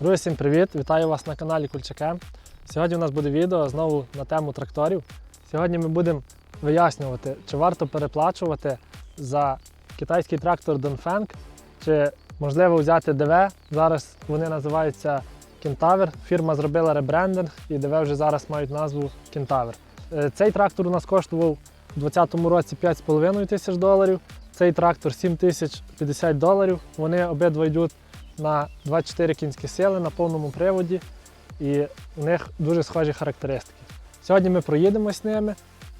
Друзі, всім привіт! Вітаю вас на каналі Кульчаке. Сьогодні у нас буде відео знову на тему тракторів. Сьогодні ми будемо вияснювати, чи варто переплачувати за китайський трактор Dongfeng, чи можливо взяти ДВ. Зараз вони називаються Кентавер. Фірма зробила ребрендинг і ДВ вже зараз мають назву Кентавер. Е, Цей трактор у нас коштував у 2020 році 5,5 тисяч доларів. Цей трактор 7 тисяч 50 доларів. Вони обидва йдуть на 24 кінські сили на повному приводі, і у них дуже схожі характеристики. Сьогодні ми проїдемось ними,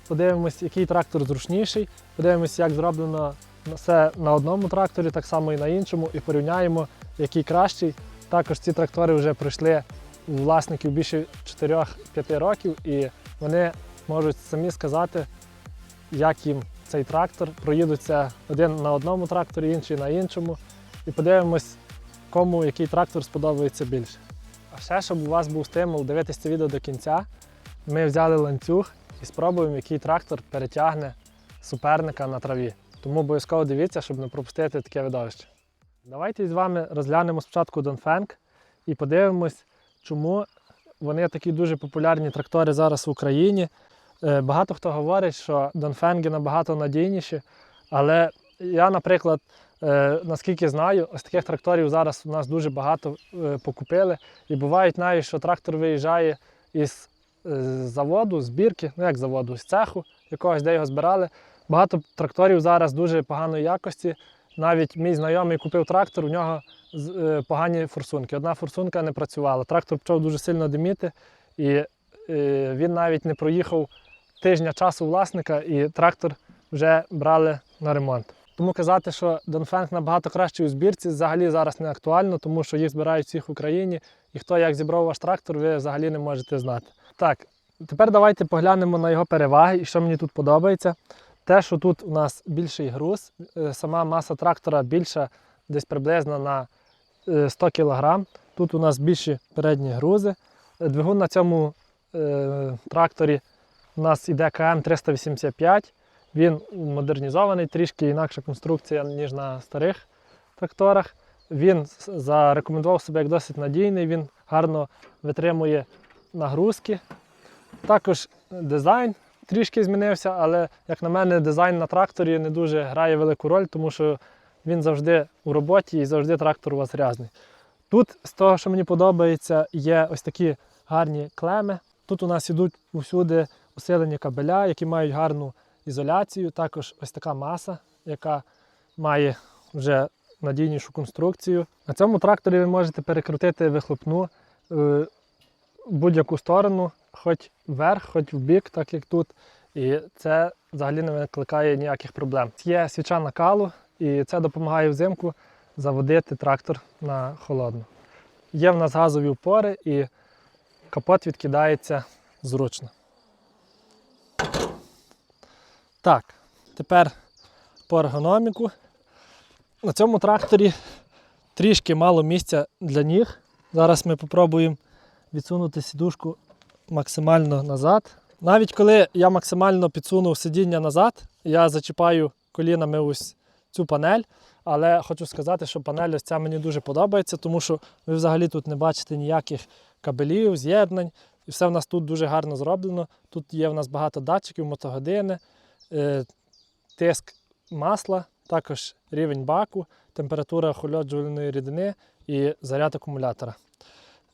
подивимось, який трактор зручніший, подивимось, як зроблено все на одному тракторі, так само і на іншому, і порівняємо, який кращий. Також ці трактори вже пройшли у власників більше 4-5 років, і вони можуть самі сказати, як їм цей трактор. Проїдуться один на одному тракторі, інший на іншому. І подивимось, кому який трактор сподобається більше. А ще, щоб у вас був стимул дивитися це відео до кінця, ми взяли ланцюг і спробуємо, який трактор перетягне суперника на траві. Тому обов'язково дивіться, щоб не пропустити таке видовище. Давайте з вами розглянемо спочатку Донфенг і подивимось, чому вони такі дуже популярні трактори зараз в Україні. Е, Багато хто говорить, що Донфенги набагато надійніші, але я, наприклад, Е, наскільки знаю, ось таких тракторів зараз у нас дуже багато е, покупили. І бувають навіть, що трактор виїжджає із е, заводу, з бірки, ну як заводу, з цеху якогось, де його збирали. Багато тракторів зараз дуже поганої якості. Навіть мій знайомий купив трактор, у нього погані форсунки. Одна форсунка не працювала. Трактор почав дуже сильно диміти, і він навіть не проїхав тижня часу власника, і трактор вже брали на ремонт. Тому казати, що Донфенг набагато кращий у збірці, взагалі зараз не актуально, тому що їх збирають всіх в Україні, і хто як зібрав ваш трактор, ви взагалі не можете знати. Так, тепер давайте поглянемо на його переваги і що мені тут подобається. Те, що тут у нас більший груз, е, сама маса трактора більша десь приблизно на е, 100 кг. Тут у нас більші передні грузи. Е, Двигун на цьому е, тракторі у нас іде КМ 385. Він модернізований, трішки інакша конструкція, ніж на старих тракторах. Він зарекомендував себе як досить надійний, він гарно витримує нагрузки. Також дизайн трішки змінився, але, як на мене, дизайн на тракторі не дуже грає велику роль, тому що він завжди у роботі і завжди трактор у вас грязний. Тут, з того, що мені подобається, є ось такі гарні клеми. Тут у нас ідуть усюди усилені кабеля, які мають гарну ізоляцію. Також ось така маса, яка має вже надійнішу конструкцію. На цьому тракторі ви можете перекрутити вихлопну е, в будь-яку сторону, хоч вверх, хоч в бік, так як тут. І це взагалі не викликає ніяких проблем. Є свіча накалу, і це допомагає взимку заводити трактор на холодну. Є в нас газові упори і капот відкидається зручно. Так, тепер по ергономіку. На цьому тракторі трішки мало місця для ніг. Зараз ми спробуємо відсунути сідушку максимально назад. Навіть коли я максимально підсунув сидіння назад, я зачіпаю колінами ось цю панель. Але хочу сказати, що панель ось ця мені дуже подобається, тому що ви взагалі тут не бачите ніяких кабелів, з'єднань. І все в нас тут дуже гарно зроблено. Тут є в нас багато датчиків, мотогодини, тиск масла, також рівень баку, температура охолоджувальної рідини і заряд акумулятора.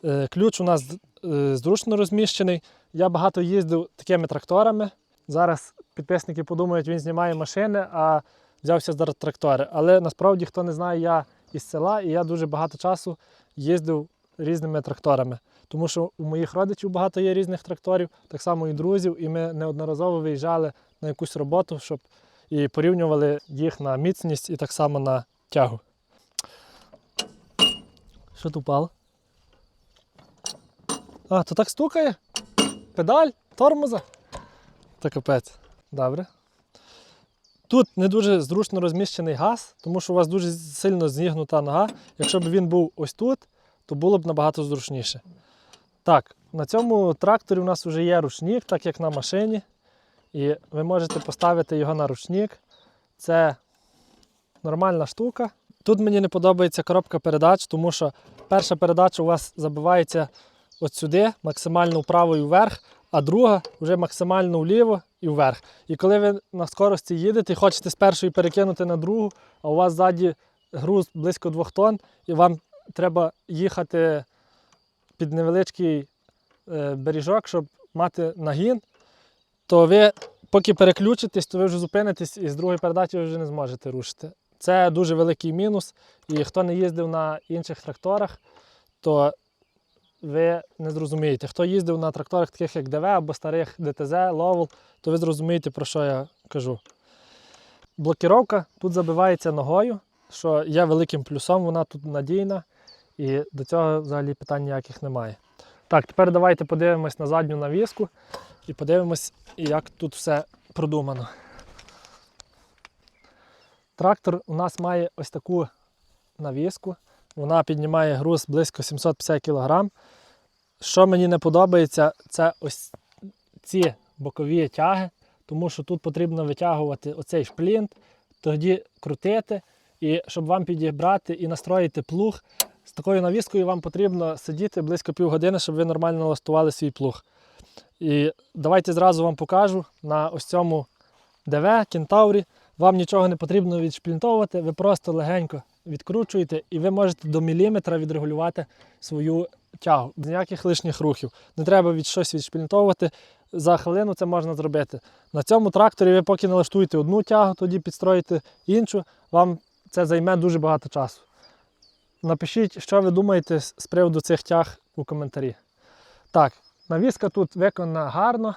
Е, Ключ у нас е, зручно розміщений. Я багато їздив такими тракторами. Зараз підписники подумають, він знімає машини, а взявся за трактори. Але насправді, хто не знає, я із села і я дуже багато часу їздив різними тракторами. Тому що у моїх родичів багато є різних тракторів, так само і друзів, і ми неодноразово виїжджали на якусь роботу, щоб і порівнювали їх на міцність і так само на тягу. Що тут упало? А, то так стукає? Педаль, тормоза. Та капець. Добре. Тут не дуже зручно розміщений газ, тому що у вас дуже сильно зігнута нога. Якщо б він був ось тут, то було б набагато зручніше. Так, на цьому тракторі у нас вже є ручник, так як на машині. І ви можете поставити його на ручник. Це нормальна штука. Тут мені не подобається коробка передач, тому що перша передача у вас забивається от сюди, максимально вправо і вверх, а друга вже максимально вліво і вверх. І коли ви на скорості їдете і хочете з першої перекинути на другу, а у вас ззаді груз близько 2 тонн, і вам треба їхати під невеличкий е, бережок, щоб мати нагін, то ви поки переключитесь, то ви вже зупинитесь і з другої передачі ви вже не зможете рушити. Це дуже великий мінус. І хто не їздив на інших тракторах, то ви не зрозумієте. Хто їздив на тракторах, таких як ДВ або старих ДТЗ, Ловел, то ви зрозумієте, про що я кажу. Блокіровка тут забивається ногою, що є великим плюсом, вона тут надійна, і до цього взагалі питань ніяких немає. Так, тепер давайте подивимось на задню навіску і подивимось, як тут все продумано. Трактор у нас має ось таку навіску. Вона піднімає груз близько 750 кг. Що мені не подобається, це ось ці бокові тяги, тому що тут потрібно витягувати оцей шплінт, тоді крутити. І щоб вам підібрати і настроїти плуг, з такою навіскою вам потрібно сидіти близько півгодини, щоб ви нормально налаштували свій плуг. І давайте зразу вам покажу на ось цьому ДВ Кентаврі. Вам нічого не потрібно відшплінтовувати, ви просто легенько відкручуєте і ви можете до міліметра відрегулювати свою тягу. Ніяких лишніх рухів. Не треба від щось відшплінтовувати. За хвилину це можна зробити. На цьому тракторі ви поки налаштуєте одну тягу, тоді підстроїте іншу, вам це займе дуже багато часу. Напишіть, що ви думаєте з приводу цих тяг у коментарі. Так, навіска тут виконана гарно,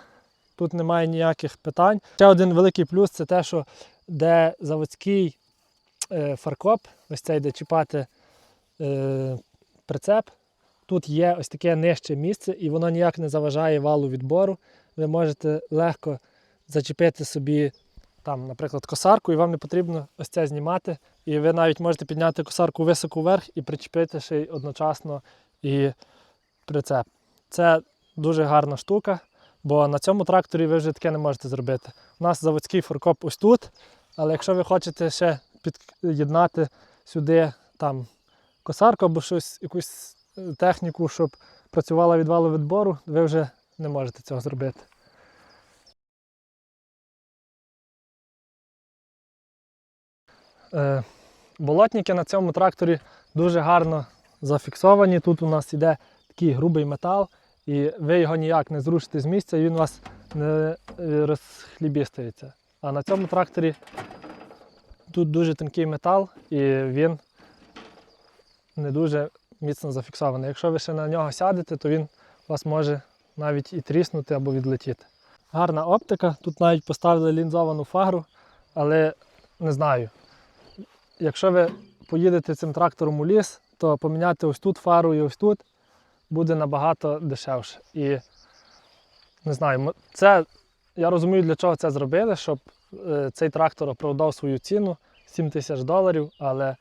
тут немає ніяких питань. Ще один великий плюс це те, що де заводський е, фаркоп, ось цей, де чіпати е, прицеп, тут є ось таке нижче місце, і воно ніяк не заважає валу відбору. Ви можете легко зачепити собі, там, наприклад, косарку, і вам не потрібно ось це знімати. І ви навіть можете підняти косарку високо вверх і причепити ще й одночасно і прицеп. Це дуже гарна штука, бо на цьому тракторі ви вже таке не можете зробити. У нас заводський форкоп ось тут, але якщо ви хочете ще під'єднати сюди там косарку або щось, якусь е, техніку, щоб працювала від валу відбору, ви вже не можете цього зробити. Е, Болотники на цьому тракторі дуже гарно зафіксовані. Тут у нас іде такий грубий метал, і ви його ніяк не зрушите з місця, і він у вас не е, розхлібістається. А на цьому тракторі тут дуже тонкий метал і він не дуже міцно зафіксований. Якщо ви ще на нього сядете, то він у вас може навіть і тріснути або відлетіти. Гарна оптика, тут навіть поставили лінзовану фару, але не знаю. Якщо ви поїдете цим трактором у ліс, то поміняти ось тут фару і ось тут буде набагато дешевше. І не знаю, це я розумію, для чого це зробили, щоб е, цей трактор оправдав свою ціну 7 тисяч доларів. Але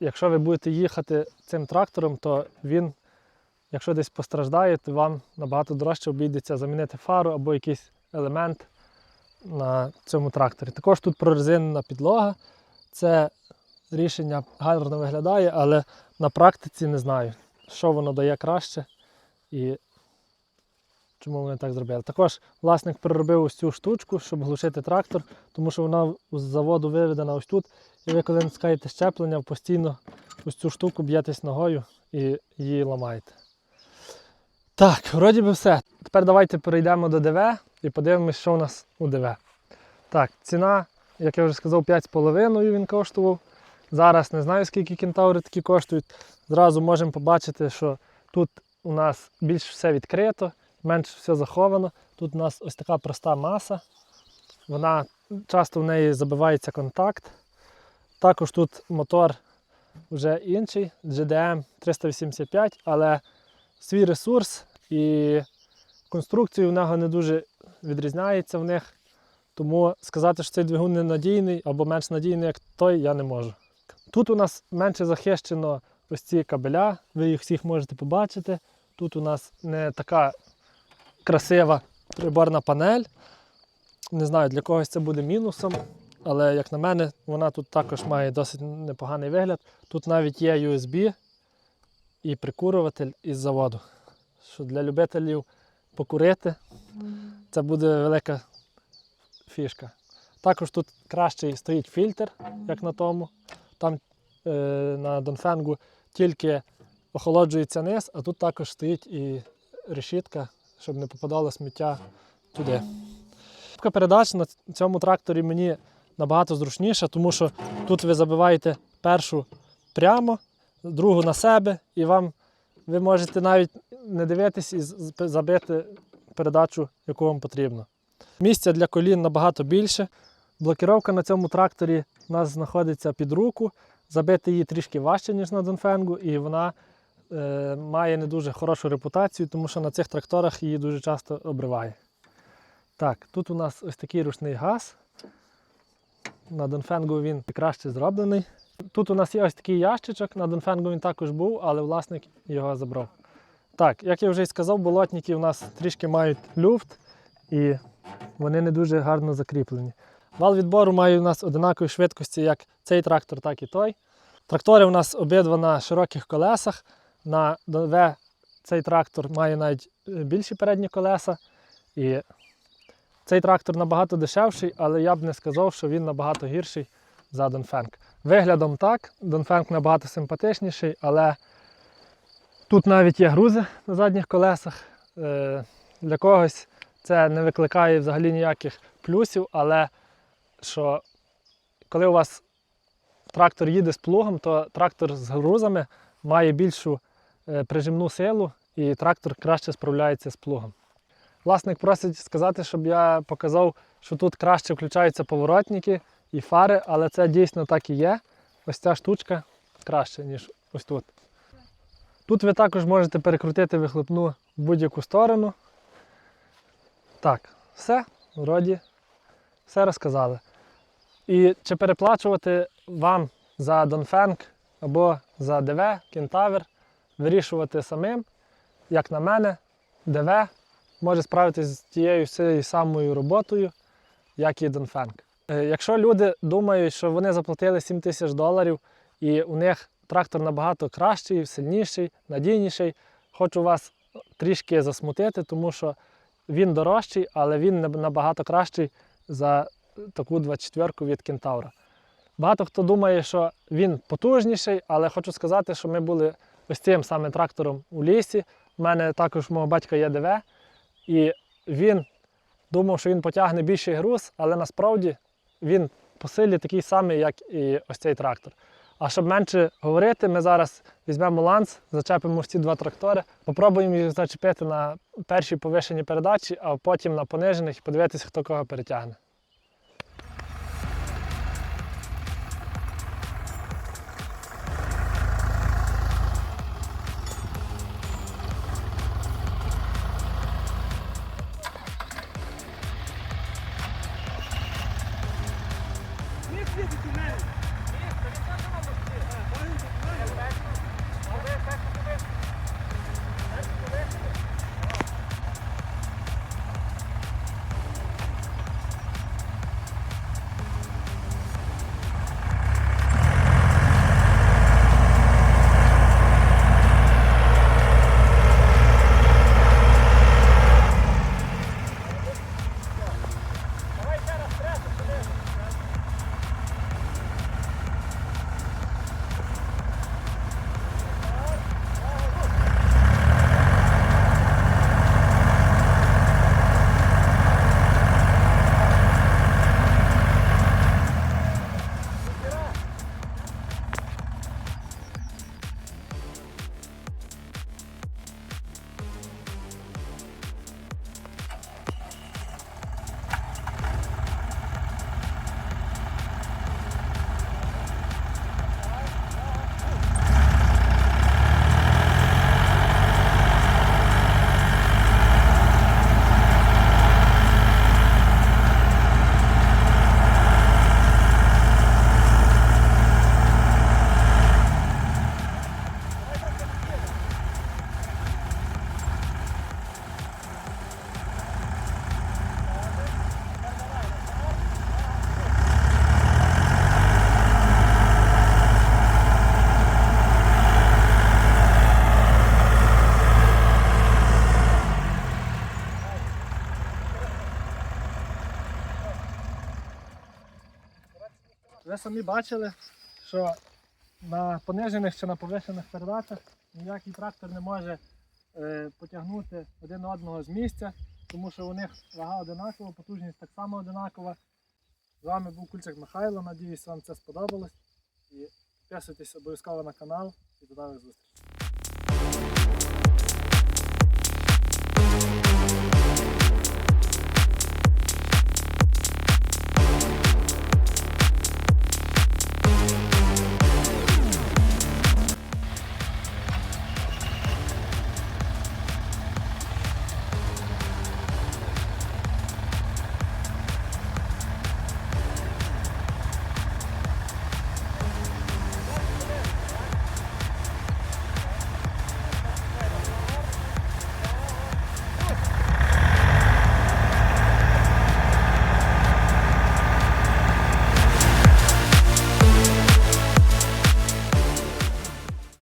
якщо ви будете їхати цим трактором, то він, якщо десь постраждає, то вам набагато дорожче обійдеться замінити фару або якийсь елемент на цьому тракторі. Також тут прорезинена підлога. Це рішення гарно виглядає, але на практиці не знаю, що воно дає краще і чому вони так зробили. Також власник переробив ось цю штучку, щоб глушити трактор, тому що вона з заводу виведена ось тут. І ви коли натискаєте щеплення, постійно ось цю штуку б'єтесь ногою і її ламаєте. Так, вроді би все. Тепер давайте перейдемо до ДВ і подивимось, що у нас у ДВ. Так, ціна, як я вже сказав, 5,5 він коштував. Зараз не знаю, скільки кентаври такі коштують. Зразу можемо побачити, що тут у нас більш все відкрито, менш все заховано. Тут у нас ось така проста маса. Вона часто в неї забивається контакт. Також тут мотор вже інший, GDM 385, але свій ресурс і конструкція у нього не дуже відрізняється в них. Тому сказати, що цей двигун не надійний або менш надійний, як той, я не можу. Тут у нас менше захищено ось ці кабеля, ви їх всіх можете побачити. Тут у нас не така красива приборна панель. Не знаю, для когось це буде мінусом, але як на мене, вона тут також має досить непоганий вигляд. Тут навіть є USB і прикурюватель із заводу. Що для любителів покурити це буде велика фішка. Також тут кращий стоїть фільтр, як на тому. Там е, на Донфенгу тільки охолоджується низ, а тут також стоїть і решітка, щоб не попадало сміття туди. Коробка передач на цьому тракторі мені набагато зручніша, тому що тут ви забиваєте першу прямо, другу на себе, і вам ви можете навіть не дивитись і забити передачу, яку вам потрібно. Місця для колін набагато більше. Блокіровка на цьому тракторі у нас знаходиться під руку. Забити її трішки важче, ніж на Донфенгу, і вона е, має не дуже хорошу репутацію, тому що на цих тракторах її дуже часто обриває. Так, тут у нас ось такий ручний газ. На Донфенгу він краще зроблений. Тут у нас є ось такий ящичок, на Донфенгу він також був, але власник його забрав. Так, як я вже й сказав, болотники у нас трішки мають люфт і вони не дуже гарно закріплені. Вал відбору має у нас одинакові швидкості, як цей трактор, так і той. Трактори у нас обидва на широких колесах. На ДВ цей трактор має навіть е, більші передні колеса. І цей трактор набагато дешевший, але я б не сказав, що він набагато гірший за Донфенг. Виглядом так, Донфенг набагато симпатичніший, але тут навіть є грузи на задніх колесах. Е, Для когось це не викликає взагалі ніяких плюсів, але що коли у вас трактор їде з плугом, то трактор з грузами має більшу е, прижимну силу і трактор краще справляється з плугом. Власник просить сказати, щоб я показав, що тут краще включаються поворотники і фари, але це дійсно так і є. Ось ця штучка краще, ніж ось тут. Тут ви також можете перекрутити вихлопну в будь-яку сторону. Так, все, вроді, все розказали. І чи переплачувати вам за Донфенг або за ДВ, Кентавр, вирішувати самим, як на мене, ДВ може справитися з тією всією самою роботою, як і Донфенг. Е, Якщо люди думають, що вони заплатили 7 тисяч доларів і у них трактор набагато кращий, сильніший, надійніший, хочу вас трішки засмутити, тому що він дорожчий, але він наб- набагато кращий за таку 24-ку від Кентавра. Багато хто думає, що він потужніший, але хочу сказати, що ми були ось цим саме трактором у лісі. У мене також мого батька є ДВ, і він думав, що він потягне більший груз, але насправді він по силі такий самий, як і ось цей трактор. А щоб менше говорити, ми зараз візьмемо ланц, зачепимо всі два трактори, попробуємо їх зачепити на першій повишеній передачі, а потім на понижених і подивитися, хто кого перетягне. Ви самі бачили, що на понижених чи на повишених передачах ніякий трактор не може е, потягнути один одного з місця, тому що у них вага одинакова, потужність так само одинакова. З вами був Кульчик Михайло. Надіюсь, вам це сподобалось. І підписуйтесь обов'язково на канал і до нових зустрічей.